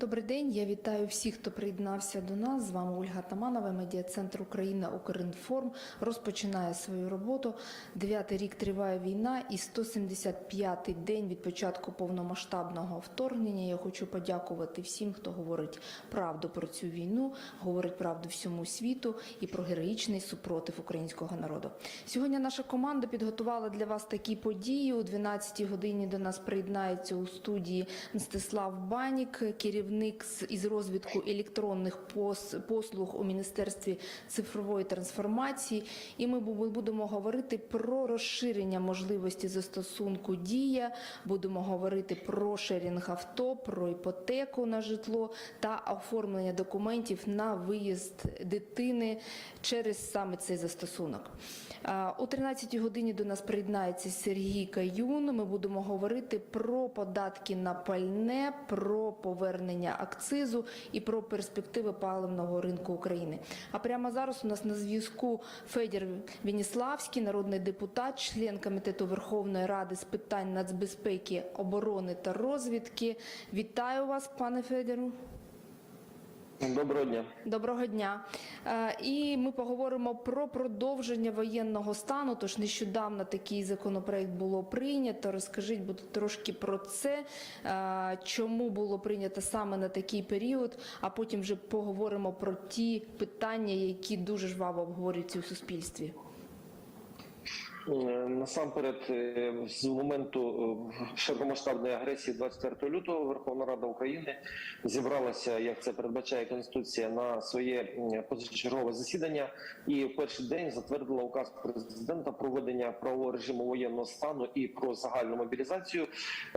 Добрий день. Я вітаю всіх, хто приєднався до нас. З вами Ольга Таманова, медіа-центр Україна Укрінформ розпочинає свою роботу. Дев'ятий рік триває війна і 175-й день від початку повномасштабного вторгнення. Я хочу подякувати всім, хто говорить правду про цю війну, говорить правду всьому світу і про героїчний супротив українського народу. Сьогодні наша команда підготувала для вас такі події. У 12-й годині до нас приєднається у студії Мстислав Банік, керівник з- із розвитку електронних пос- послуг у Міністерстві цифрової трансформації. І ми будемо говорити про розширення можливості застосунку дія. Будемо говорити про шерінг авто, про іпотеку на житло та оформлення документів на виїзд дитини через саме цей застосунок. О 13 годині до нас приєднається Сергій Каюн. Ми будемо говорити про податки на пальне, про повернення акцизу і про перспективи паливного ринку України. А прямо зараз у нас на зв'язку Федір Веніславський, народний депутат, член комітету Верховної Ради з питань нацбезпеки, оборони та розвідки. Вітаю вас, пане Федору. Доброго дня. Доброго дня. Е, І ми поговоримо про продовження воєнного стану. Тож нещодавно такий законопроект було прийнято. Розкажіть будь трошки про це, е, чому було прийнято саме на такий період, а потім вже поговоримо про ті питання, які дуже жваво обговорюються у суспільстві. Е, Насамперед, е, з моменту е, широкомасштабної агресії 24 лютого Верховна Рада України зібралася, як це передбачає Конституція, на своє позачергове засідання і в перший день затвердила указ президента про введення правового режиму воєнного стану і про загальну мобілізацію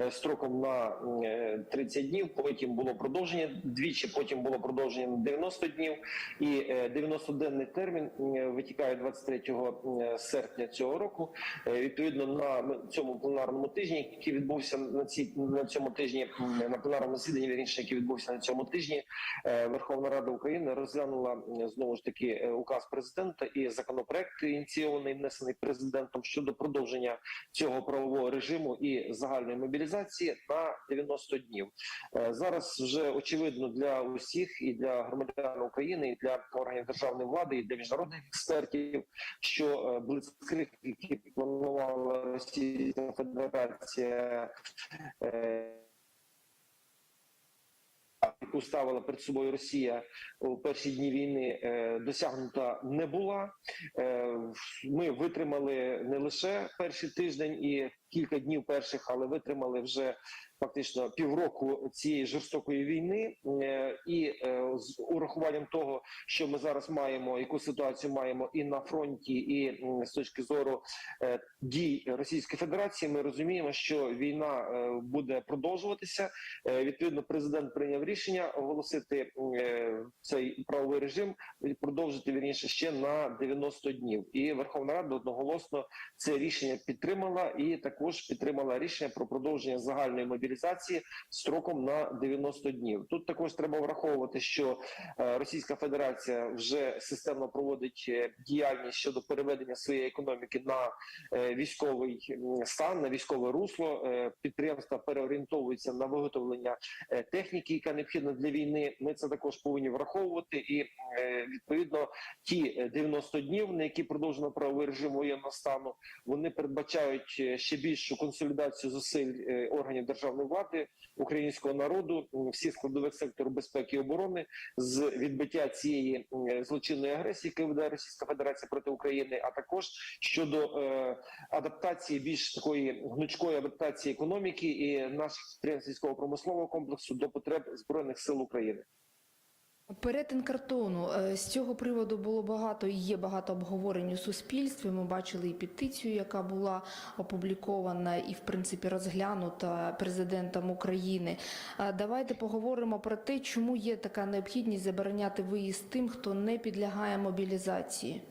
строком на м, е, 30 днів. Потім було продовження двічі. Потім було продовження на 90 днів. І е, 90-денний термін витікає 23 серпня цього року. Е, Відповідно на цьому пленарному тижні, який відбувся на ці на цьому тижні, на пленарному засіданні, вірніше, який відбувся на цьому тижні, е, Верховна Рада України розглянула знову ж таки е, указ президента і законопроект ініційований внесений президентом щодо продовження цього правового режиму і загальної мобілізації на 90 днів. Е, Зараз вже очевидно для усіх і для громадян України, і для органів державної влади, і для міжнародних експертів, що е, який планувала Російська Федерація. е, Яку ставила перед собою Росія у перші дні війни, е, досягнута не була. Е, Ми витримали не лише перший тиждень і кілька днів перших, але витримали вже фактично півроку цієї жорстокої війни, Е, і е, з урахуванням того, що ми зараз маємо, яку ситуацію маємо і на фронті, і з точки зору е, дій Російської Федерації, ми розуміємо, що війна буде продовжуватися. Відповідно, президент прийняв рішення оголосити цей правовий режим продовжити вірніше ще на 90 днів. І Верховна Рада одноголосно це рішення підтримала і також підтримала рішення про продовження загальної мобілізації строком на 90 днів. Тут також треба враховувати, що е, Російська Федерація вже системно проводить е, діяльність щодо переведення своєї економіки на е, військовий стан, на військове русло. Підприємства переорієнтовуються на виготовлення техніки, яка необхідна для війни. Ми це також повинні враховувати, і відповідно ті е, 90 днів, на які продовжено правовий режим воєнного стану, вони передбачають ще більшу консолідацію зусиль е, органів державної влади українського народу, всіх складових сектору безпеки і оборони з відбиття цієї злочинної агресії, яку веде Російська Федерація проти України, а також щодо е, адаптації більш такої гнучкої адаптації економіки і наших підприємств військово-промислового комплексу до потреб збройних сил України. Перетин картону Е, з цього приводу було багато і є багато обговорень у суспільстві. Ми бачили і петицію, яка була опублікована і в принципі розглянута президентом України. Е, Давайте поговоримо про те, чому є така необхідність забороняти виїзд тим, хто не підлягає мобілізації.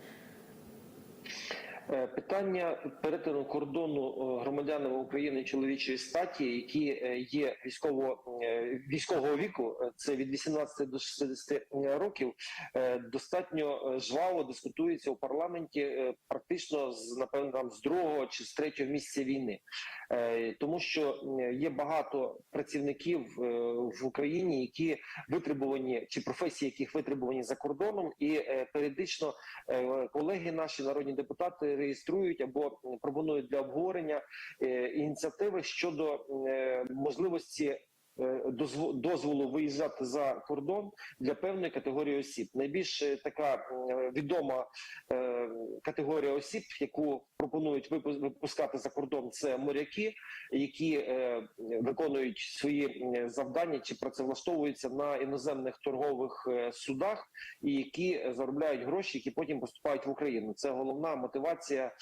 Е, Питання перетину кордону е, громадянами України чоловічої статі, які е, є військово військового віку, це від 18 до 60 років, достатньо жваво дискутується у парламенті практично з напевно там з другого чи з третього місяця війни, тому що є багато працівників в Україні, які витребувані чи професії, яких витребувані за кордоном, і періодично колеги наші народні депутати реєструють або пропонують для обговорення е, ініціативи щодо е, можливості. Е, дозво- Дозволу виїжджати за кордон для певної категорії осіб. Найбільш е, така е, відома категорія осіб, яку пропонують випу- випускати за кордон, це моряки, які виконують свої завдання чи працевлаштовуються на іноземних торгових судах, і які заробляють гроші, які потім поступають в Україну. Це головна мотивація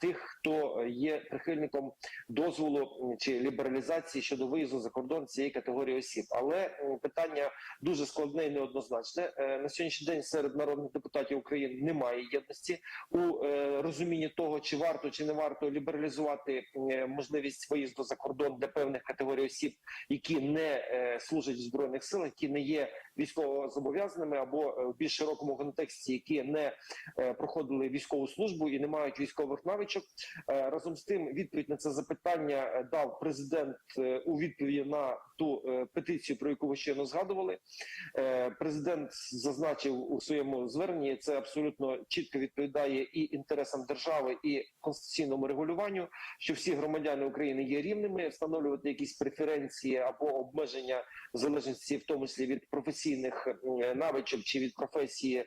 тих, хто є прихильником дозволу чи лібералізації щодо виїзду за кордон цієї категорії осіб. Але питання дуже складне і неоднозначне. Е, На сьогоднішній день серед народних депутатів України немає єдності у е, розумінні того, чи варто чи не варто лібералізувати е, можливість виїзду за кордон для певних категорій осіб, які не е, служать в збройних силах, які не є військово зобов'язаними або е, в більш широкому контексті, які не е, проходили військову службу і не мають військових навичок. Е, Разом з тим, відповідь на це запитання е, дав президент е, у відповіді на ту е, петицію, про яку ви щойно згадували. Е, Президент зазначив у своєму зверненні, це абсолютно чітко відповідає і інтересам держави, і конституційному регулюванню, що всі громадяни України є рівними, встановлювати якісь преференції або обмеження в залежності, в тому числі від професійних е, навичок чи від професії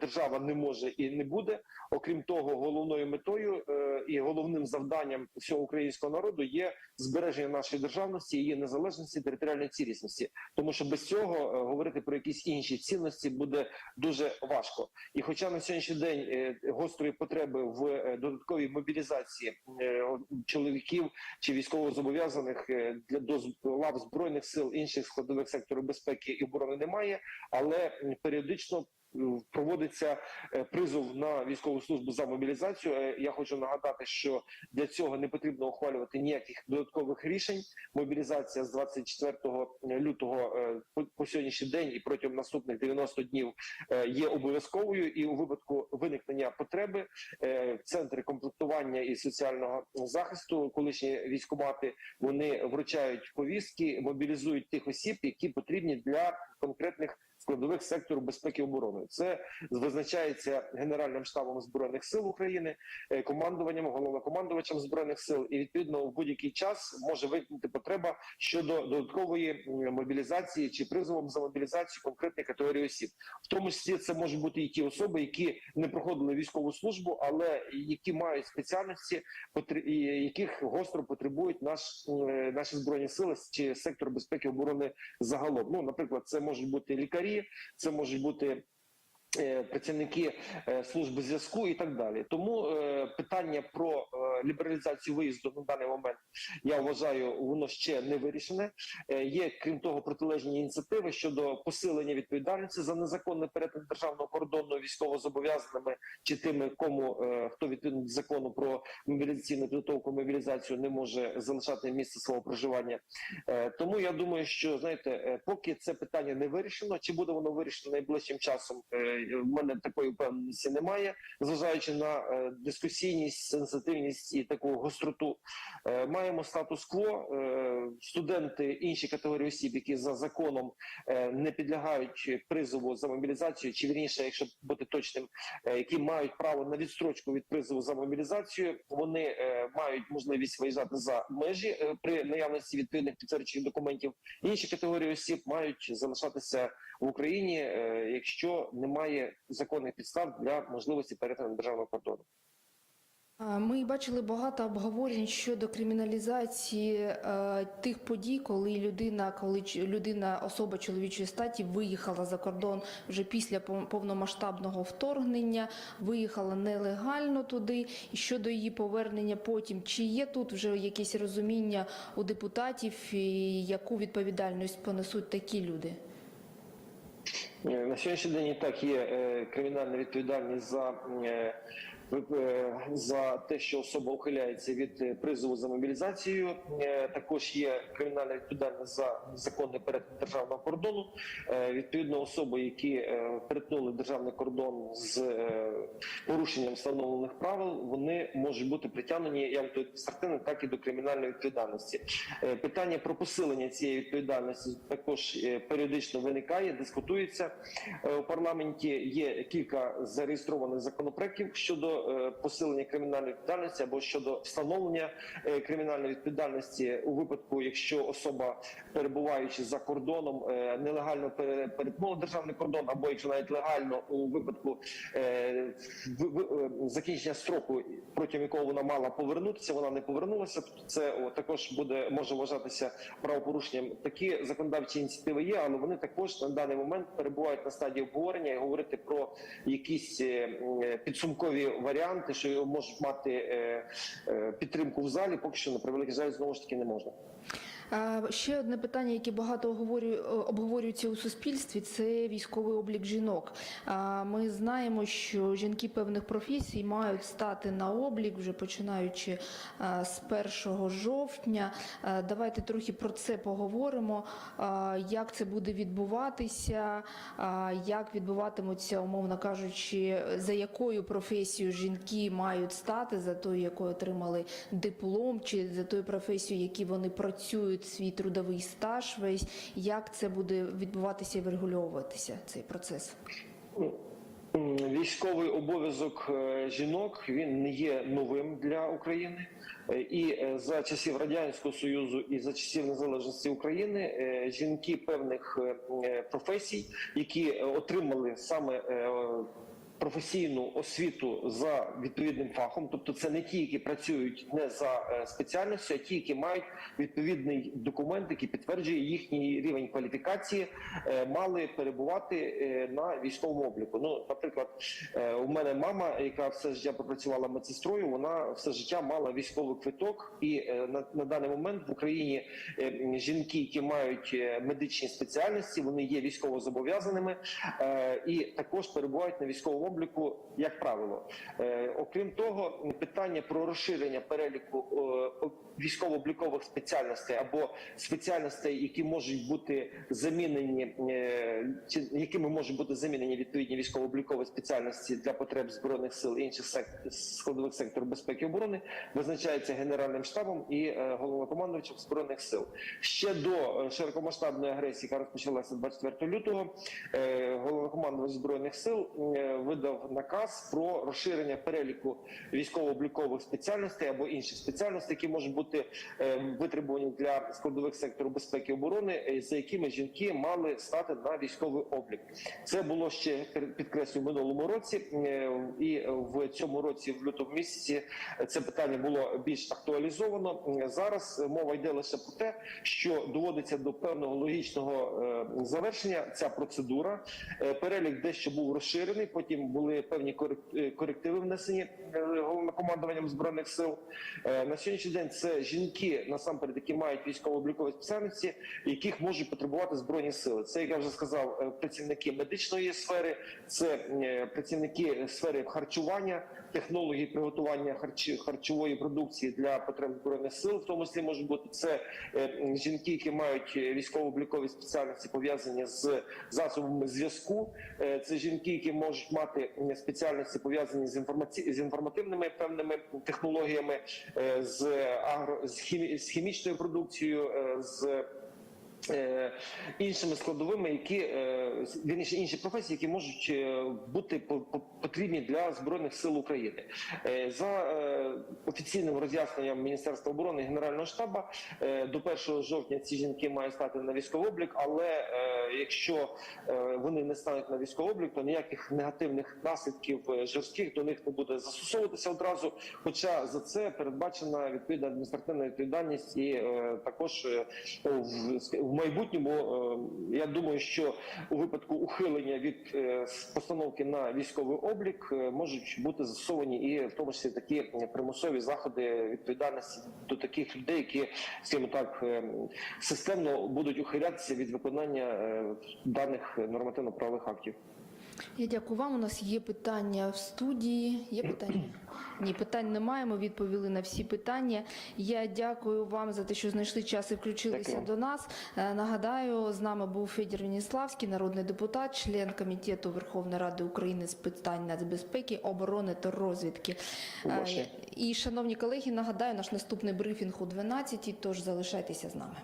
держава не може і не буде. Окрім того, головною метою і головним завданням всього українського народу є збереження нашої державності, її незалежності, територіальної цілісності. Тому що без цього е, говорити про якісь інші цінності буде дуже важко. І хоча на сьогоднішній день е, гострої потреби в е, додатковій мобілізації чоловіків чи військовозобов'язаних для до лав збройних сил інших складових сектору безпеки і оборони немає, але періодично проводиться е, призов на військову службу за мобілізацію. Е, Я хочу нагадати, що для цього не потрібно ухвалювати ніяких додаткових рішень. Мобілізація з 24 лютого е, по- по сьогоднішній день і протягом наступних 90 днів є обов'язковою. І у випадку виникнення потреби центри комплектування і соціального захисту, колишні військомати, вони вручають повістки, мобілізують тих осіб, які потрібні для конкретних складових сектору безпеки і оборони. Це визначається Генеральним штабом збройних сил України, е, командуванням, головнокомандувачем збройних сил, і відповідно в будь-який час може виникнути потреба щодо додаткової мобілізації чи призовом за мобілізацію конкретної категорії осіб. В тому числі це можуть бути і ті особи, які не проходили військову службу, але які мають спеціальності, потр- яких гостро потребують наш е, наші збройні сили чи сектор безпеки і оборони загалом. Ну, наприклад, це можуть бути лікарі, це можуть бути. Е, Працівники е, служби зв'язку і так далі, тому е, питання про лібералізацію виїзду на даний момент я вважаю, воно ще не вирішене. Є крім того протилежні ініціативи щодо посилення відповідальності за незаконний перетин державного кордону військовозобов'язаними чи тими, кому хто відповідно до закону про мобілізаційну підготовку мобілізацію не може залишати місце свого проживання. Тому я думаю, що знаєте, поки це питання не вирішено, чи буде воно вирішено найближчим часом, в мене такої впевненості немає, зважаючи на е, дискусійність, сенситивність і таку гостроту. Е, Маємо статус-кво. Е, Студенти інші категорії осіб, які за законом е, не підлягають призову за мобілізацію, чи вірніше, якщо бути точним, е, які мають право на відстрочку від призову за мобілізацію, вони е, мають можливість виїжджати за межі е, при наявності відповідних підтверджуючих документів. Інші категорії осіб мають залишатися в Україні, е, якщо немає законних підстав для можливості перетину державного кордону. Ми бачили багато обговорень щодо криміналізації е, тих подій, коли людина, коли людина, особа чоловічої статі виїхала за кордон вже після пов- повномасштабного вторгнення, виїхала нелегально туди, і щодо її повернення потім. Чи є тут вже якесь розуміння у депутатів, і яку відповідальність понесуть такі люди? Е, На сьогоднішній день і так є е, кримінальна відповідальність за е, за те, що особа ухиляється від е, призову за мобілізацію. Е, Також є кримінальна відповідальність за законний перетин державного кордону. Е, Відповідно, особи, які е, перетнули державний кордон з е, порушенням встановлених правил, вони можуть бути притягнені як до адміністративної, так і до кримінальної відповідальності. Е, Питання про посилення цієї відповідальності також е, періодично виникає, дискутується е, у парламенті. Є кілька зареєстрованих законопроєктів щодо е, посилення кримінальної відповідальності або щодо встановлення е, кримінальної відповідальності у випадку, якщо особа, перебуваючи за кордоном, е, нелегально пере- перетнула державний кордон, або якщо навіть легально у випадку закінчення строку, протягом якого вона мала повернутися, вона не повернулася. Це також буде може вважатися правопорушенням. Такі законодавчі ініціативи є, але вони також на даний момент перебувають на стадії обговорення і говорити про якісь підсумкові варіанти, що можуть мати е, е, підтримку в залі, поки що на превеликий жаль знову ж таки не можна. Ще одне питання, яке багато обговорю- обговорюється у суспільстві, це військовий облік жінок. Ми знаємо, що жінки певних професій мають стати на облік вже починаючи з 1 жовтня. Давайте трохи про це поговоримо. Як це буде відбуватися, як відбуватимуться, умовно кажучи, за якою професією жінки мають стати, за тою, якою отримали диплом, чи за тою професією, які вони працюють свій трудовий стаж весь, як це буде відбуватися і врегульовуватися цей процес? Військовий обов'язок е, жінок він не є новим для України. Е, І е, за часів радянського союзу і за часів незалежності України жінки певних професій, які отримали саме професійну освіту за відповідним фахом, тобто це не ті, які працюють не за е, спеціальністю, а ті, які мають відповідний документ, який підтверджує їхній рівень кваліфікації, е, мали перебувати е, на військовому обліку. Ну, наприклад, у мене мама, яка все життя пропрацювала медсестрою, вона все життя мала військовий квиток, і на, на даний момент в Україні жінки, які мають медичні спеціальності, вони є військово зобов'язаними і також перебувають на військовому обліку, як правило. Е, Окрім того, питання про розширення переліку е, військово-облікових спеціальностей або спеціальностей, які можуть бути замінені, е, якими можуть бути замінені відповідні військово-облікові спеціальності для потреб збройних сил і інших сек- складових секторів безпеки і оборони, визначається генеральним штабом і головнокомандувачем збройних сил. Ще до широкомасштабної агресії, яка розпочалася 24 лютого, головнокомандувач збройних сил видав наказ про розширення переліку військово-облікових спеціальностей або інших спеціальностей, які можуть бути е, витребувані для складових секторів безпеки і оборони, е, за якими жінки мали стати на військовий облік. Це було ще підкреслю минулому році, е, і в цьому році, в лютому місяці, це питання було більш актуалізовано. Зараз мова йде лише про те, що доводиться до певного логічного е, завершення ця процедура. Перелік дещо був розширений. Потім були певні е, корективи внесені е, головнокомандуванням збройних сил. Е, На сьогоднішній день це жінки насамперед, які мають військово-облікові спеціальності, яких можуть потребувати збройні сили. Це як я вже сказав, працівники медичної сфери, це працівники сфери харчування, технології приготування харчі- харчової продукції для потреб збройних сил, в тому числі можуть бути це е, жінки, які мають е, військово-облікові спеціальності пов'язані з засобами зв'язку. Е, Це жінки, які можуть мати спеціальності пов'язані з інформаці... з інформативними певними технологіями, з агро з, хімі... з хімічною продукцією, з іншими складовими, які е, вірніше інші професії, які можуть е, бути по- по- потрібні для збройних сил України. Е, За е, офіційним роз'ясненням Міністерства оборони і Генерального штабу е, до 1 жовтня ці жінки мають стати на військовий облік, але е, якщо е, вони не стануть на військовий облік, то ніяких негативних наслідків е, жорстких до них не буде застосовуватися одразу. Хоча за це передбачена відповідна адміністративна відповідальність, і е, також е, в майбутньому е, я думаю, що у випадку ухилення від е, постановки на військовий облік е, можуть бути застосовані і в тому числі такі примусові заходи відповідальності до таких людей, які скажімо так системно будуть ухилятися від виконання даних нормативно-правових актів. Я дякую вам. У нас є питання в студії. Є питання? Ні, питань немає. Ми відповіли на всі питання. Я дякую вам за те, що знайшли час і включилися Дякую. до нас. Е, Нагадаю, з нами був Федір Веніславський, народний депутат, член комітету Верховної Ради України з питань нацбезпеки, оборони та розвідки. Е, І, шановні колеги, нагадаю, наш наступний брифінг о 12 тож залишайтеся з нами.